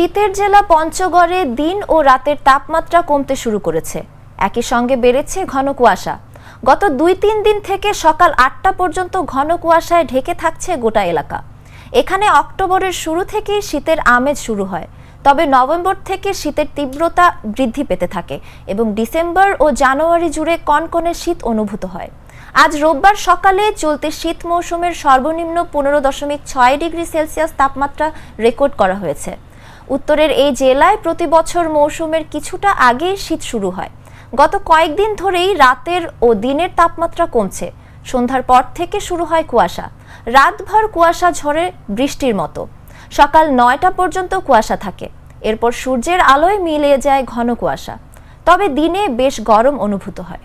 শীতের জেলা পঞ্চগড়ে দিন ও রাতের তাপমাত্রা কমতে শুরু করেছে। একই সঙ্গে বেড়েছে ঘন কুয়াশা। গত দুই তিন দিন থেকে সকাল আটটা পর্যন্ত ঘন কুয়াশায় ঢেকে থাকছে গোটা এলাকা। এখানে অক্টোবরের শুরু থেকেই শীতের আমেজ শুরু হয়। তবে নভেম্বর থেকে শীতের তীব্রতা বৃদ্ধি পেতে থাকে এবং ডিসেম্বর ও জানুয়ারি জুড়ে কনকনে শীত অনুভূত হয়। আজ রোববার সকালে চলতি শীত মৌসুমের সর্বনিম্ন পনেরো দশমিক ছয় ডিগ্রি সেলসিয়াস তাপমাত্রা রেকর্ড করা হয়েছে। উত্তরের এই জেলায় প্রতি বছর মৌসুমের কিছুটা আগেই শীত শুরু হয়। গত কয়েকদিন ধরেই রাতের ও দিনের তাপমাত্রা কমছে। সন্ধ্যার পর থেকে শুরু হয় কুয়াশা। রাতভর কুয়াশা ঝরে বৃষ্টির মতো। সকাল নয়টা পর্যন্ত কুয়াশা থাকে। এরপর সূর্যের আলোয় মিলিয়ে যায় ঘন কুয়াশা। তবে দিনে বেশ গরম অনুভূত হয়।